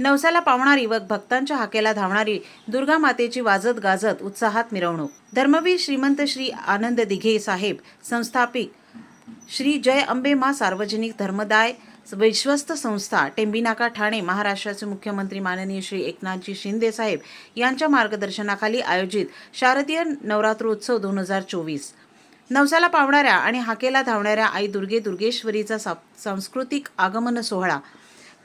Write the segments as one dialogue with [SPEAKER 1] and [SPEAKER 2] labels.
[SPEAKER 1] नवसाला पावणारी व भक्तांच्या हाकेला धावणारी दुर्गा मातेची वाजत गाजत उत्साहात मिरवणूक. धर्मवीर श्रीमंत श्री आनंद दिघे साहेब संस्थापिक श्री जय अंबे मा सार्वजनिक धर्मदाय विश्वस्त संस्था टेंबिनाका ठाणे महाराष्ट्राचे मुख्यमंत्री माननीय श्री एकनाथजी शिंदे साहेब यांच्या मार्गदर्शनाखाली आयोजित शारदीय नवरात्रोत्सव दोन हजार चोवीस. नवसाला पावणाऱ्या आणि हाकेला धावणाऱ्या आई दुर्गे दुर्गेश्वरीचा सा- सांस्कृतिक आगमन सोहळा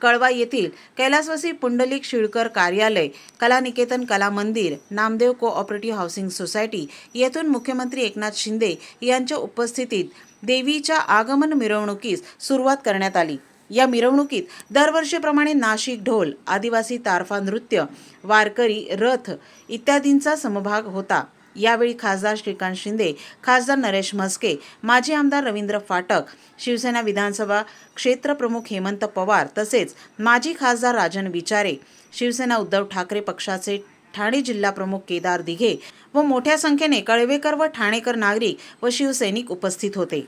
[SPEAKER 1] कळवा येथील कैलासवासी पुंडलिक शिळकर कार्यालय कलानिकेतन कला मंदिर नामदेव कोऑपरेटिव्ह हाऊसिंग सोसायटी येथून मुख्यमंत्री एकनाथ शिंदे यांच्या उपस्थितीत देवीच्या आगमन मिरवणुकीस सुरुवात करण्यात आली. या मिरवणुकीत दरवर्षीप्रमाणे नाशिक ढोल आदिवासी तारफा नृत्य वारकरी रथ इत्यादींचा समभाग होता. यावेळी खासदार श्रीकांत शिंदे खासदार नरेश म्हस्के माजी आमदार रवींद्र फाटक शिवसेना विधानसभा क्षेत्रप्रमुख हेमंत पवार तसेच माजी खासदार राजन विचारे शिवसेना उद्धव ठाकरे पक्षाचे ठाणे जिल्हा प्रमुख केदार दिघे व मोठ्या संख्येने कळवेकर व ठाणेकर नागरिक व शिवसैनिक उपस्थित होते.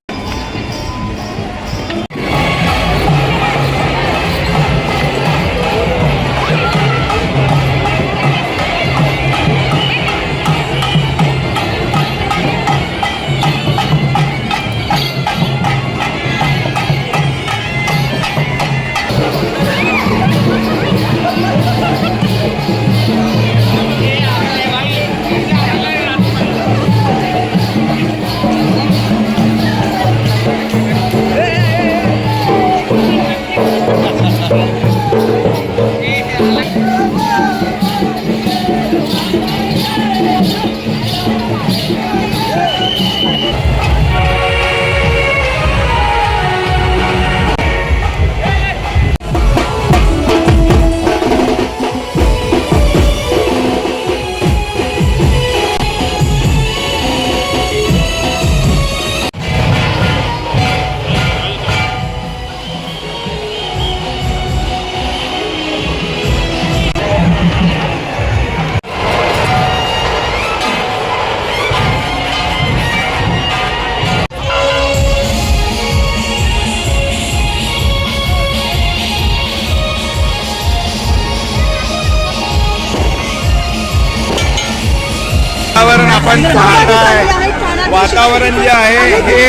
[SPEAKER 2] आपण पाहताय वातावरण जे आहे हे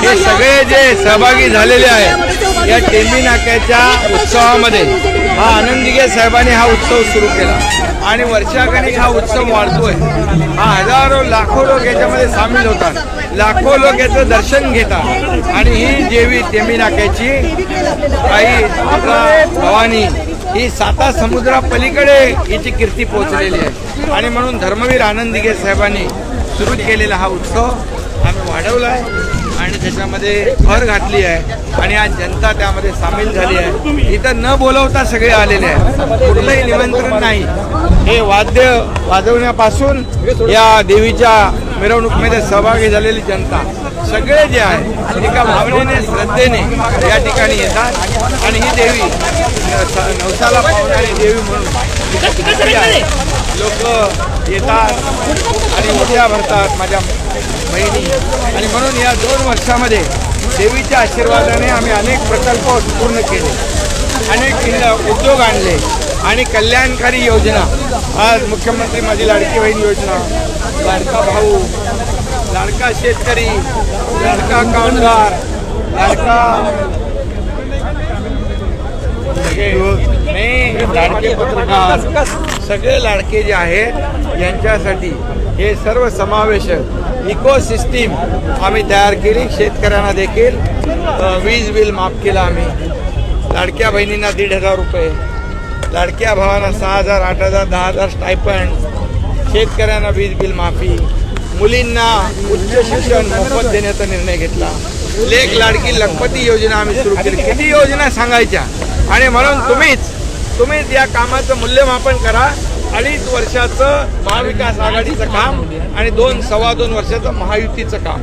[SPEAKER 2] हे सगळे जे सहभागी झालेले आहेत या टेंबी नाक्याच्या उत्सवामध्ये हा आनंदिगे साहेबांनी हा उत्सव सुरू केला. आणि वर्षागणिक हा उत्सव वाढतोय. हा हजारो लाखो लोक याच्यामध्ये सामील होतात. लाखो लोक याचं दर्शन घेतात. आणि ही देवी टेंबी नाक्याची आई आपला भवानी ही साता समुद्रा पलीकडे हिची कीर्ती पोहोचलेली आहे. आणि म्हणून धर्मवीर आनंदिगे साहेबांनी सुरू केलेला हा उत्सव आम्ही वाढवला आहे आणि त्याच्यामध्ये भर घातली आहे. आणि आज जनता त्यामध्ये सामील झाली आहे. इथं न बोलवता सगळे आलेले आहे कुठलंही निमंत्रण नाही. हे वाद्य वाजवण्यापासून या देवीच्या मिरवणुकीमध्ये सहभागी झालेली जनता सगळे जे आहे एका भावनेने श्रद्धेने या ठिकाणी येतात. आणि ही देवी नवसाला पावणारी देवी म्हणून लोक येतात आणि उद्या भरतात माझ्या बहिणी. आणि म्हणून या दोन वर्षामध्ये देवीच्या आशीर्वादाने आम्ही अनेक प्रकल्प पूर्ण केले. अनेक उद्योग आणले आणि कल्याणकारी योजना. आज मुख्यमंत्री माझी लाडकी बहीण योजना. लाडका भाऊ लाडका शेतकरी लाडका कामगार लाडका नाही लाडके पत्रकार. सगळे लाडके जे आहेत यांच्यासाठी हे सर्व समावेशक इकोसिस्टीम आम्ही तयार केली. शेतकऱ्यांना देखील वीज बिल माफ केलं आम्ही. लाडक्या बहिणींना दीड हजार रुपये लाडक्या भावांना सहा हजार आठ हजार दहा हजार स्टायपंड शेतकऱ्यांना वीज बिल माफी मुलींना उच्च शिक्षण मोफत देण्याचा निर्णय घेतला. लेख लाडकी लखपती योजना आम्ही सुरू केली. किती योजना सांगायच्या? आणि म्हणून तुम्हीच तुम्हीच या कामाचं मूल्यमापन करा. अडीच वर्षाचं महाविकास आघाडीचं काम आणि दोन सव्वा दोन वर्षाचं महायुतीचं काम.